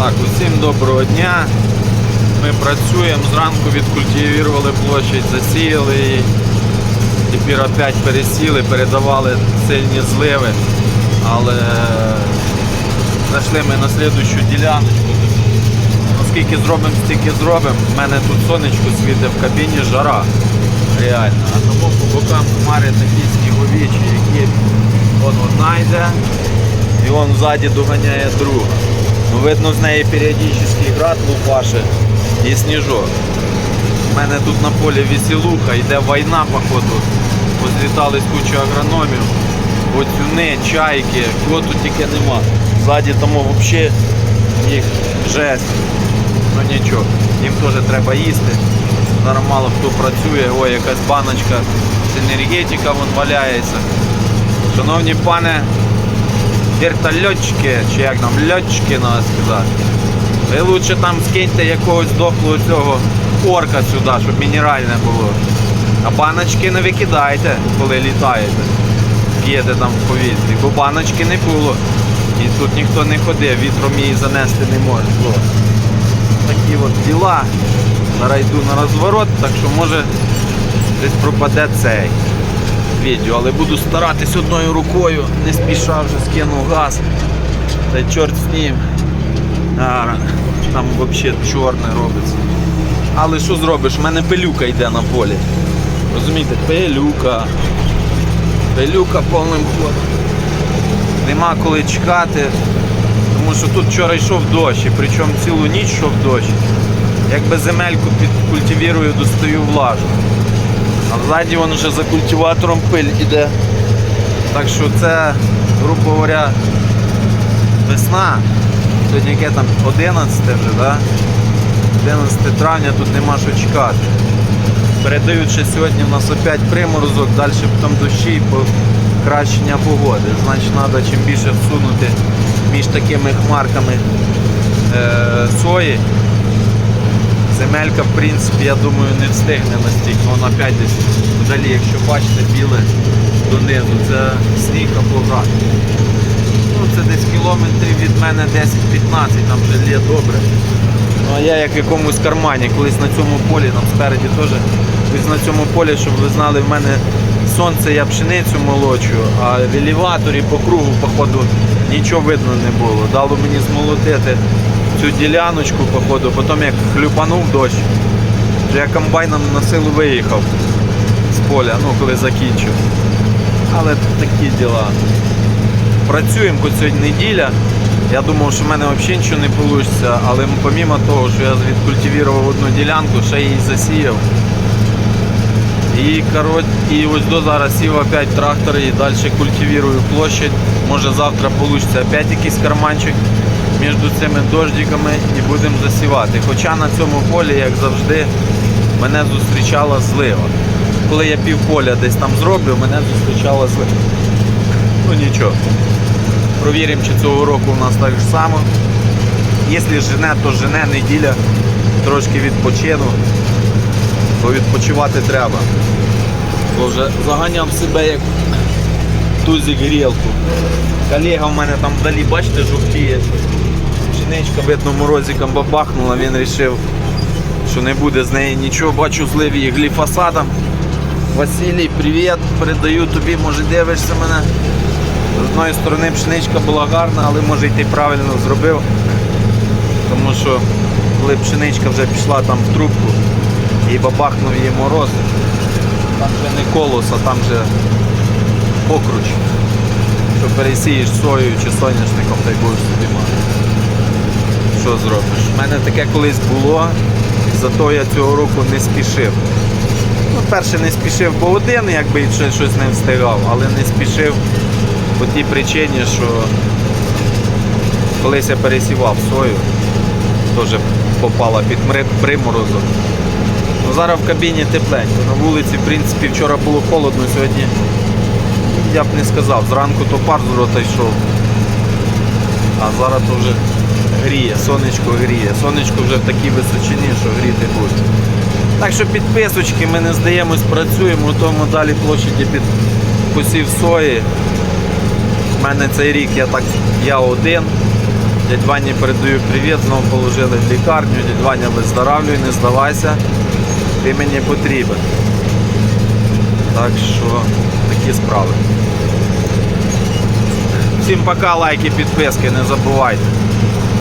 Так, усім доброго дня. Ми працюємо, зранку відкультивували площадь, засіяли її. Тепер опять пересіли, передавали сильні зливи. Але зайшли ми на слідущу діляночку. Оскільки зробимо, стільки зробимо. У мене тут сонечко світить в кабіні, жара. Реально. А тому по бокам хмари такі сніговічі, які он одна і он ззаді доганяє друга. Ну, видно, з неї періодично град лупаше і сніжок. У мене тут на полі веселуха, йде війна, походу. Позлітались куча агрономів, оцюни, чайки, кого тут тільки нема. Ззаді тому взагалі їх жесть. Ну нічого, їм теж треба їсти. Зараз мало хто працює, ой, якась баночка з енергетика вон валяється. Шановні пане вертольотчики, чи як нам, льотчики треба сказати. Ви лучше там скиньте якогось дохлого цього орка сюди, щоб мінеральне було. А баночки не викидайте, коли літаєте. П'єте там в повітрі, бо баночки не було. І тут ніхто не ходив, вітром її занести не може. Такі от діла. Зараз йду на розворот, так що може десь пропаде цей відео, але буду старатись одною рукою, не спіша вже скинув газ. Та чорт з ним. Там взагалі чорне робиться. Але що зробиш? У мене пилюка йде на полі. Розумієте, пилюка. Пилюка повним ходом. Нема коли чекати, тому що тут вчора йшов дощ, і причому цілу ніч йшов дощ. Якби земельку підкультивірую, достаю влажу. А ззаді він вже за культиватором пиль іде. Так що це, грубо говоря, весна. Сьогодні яке там 11 вже, да? 11 травня тут нема що чекати. Передають, що сьогодні в нас опять приморозок, далі потім дощі і покращення погоди. Значить, треба чим більше всунути між такими хмарками е, сої. Земелька, в принципі, я думаю, не встигне настільки. Вона опять десь вдалі, якщо бачите, біле донизу. Це сніг або град. Ну, це десь кілометрів від мене 10-15, там вже лє добре. Ну а я як в якомусь кармані, колись на цьому полі, там спереді теж, колись на цьому полі, щоб ви знали, в мене сонце, я пшеницю молочу, а в елеваторі по кругу, походу, нічого видно не було. Дало мені змолотити цю діляночку, походу, потім як хлюпанув дощ, вже я комбайном на силу виїхав з поля, ну коли закінчив. Але такі діла. Працюємо, хоч сьогодні неділя. Я думав, що в мене взагалі нічого не вийде, але помімо того, що я відкультивував одну ділянку, ще її засіяв. І, коротше, і ось до зараз сів опять трактор і далі культивірую площадь. Може завтра вийде опять якийсь карманчик між цими дождиками і будемо засівати. Хоча на цьому полі, як завжди, мене зустрічала злива. Коли я пів поля десь там зроблю, мене зустрічала злива. Ну нічого. Провіримо, чи цього року у нас так же само. Якщо жене, то жене неділя, трошки відпочину, бо відпочивати треба. Бо заганяв себе як тузик грілку. Колега в мене там вдалі, бачите, жовтіє. Пшеничка, видно, морозиком бабахнула, він вирішив, що не буде з неї нічого. Бачу злив її гліфосатом. Василій, привіт, передаю тобі, може дивишся мене. З одної сторони пшеничка була гарна, але може й ти правильно зробив. Тому що коли пшеничка вже пішла там в трубку і бабахнув її мороз, там вже не колос, а там вже покруч. Що пересієш сою чи соняшником, та й будеш собі мати. Що зробиш? У мене таке колись було, зато я цього року не спішив. Ну, перше не спішив, бо один, якби щось не встигав, але не спішив по тій причині, що колись я пересівав сою, теж попала під приморозок. Ну, зараз в кабіні тепленько. На вулиці, в принципі, вчора було холодно, сьогодні я б не сказав. Зранку то пар з рота йшов. А зараз то вже гріє, сонечко гріє, сонечко вже в такій височині, що гріти буде. Так що підписочки ми не здаємось, працюємо, у тому далі площаді під посів сої. У мене цей рік я так, я один. Дядь Вані передаю привіт, знову положили в лікарню, дядь Ваня виздоравлюй, не здавайся, ти мені потрібен. Так що такі справи. Всім пока, лайки, підписки, не забувайте.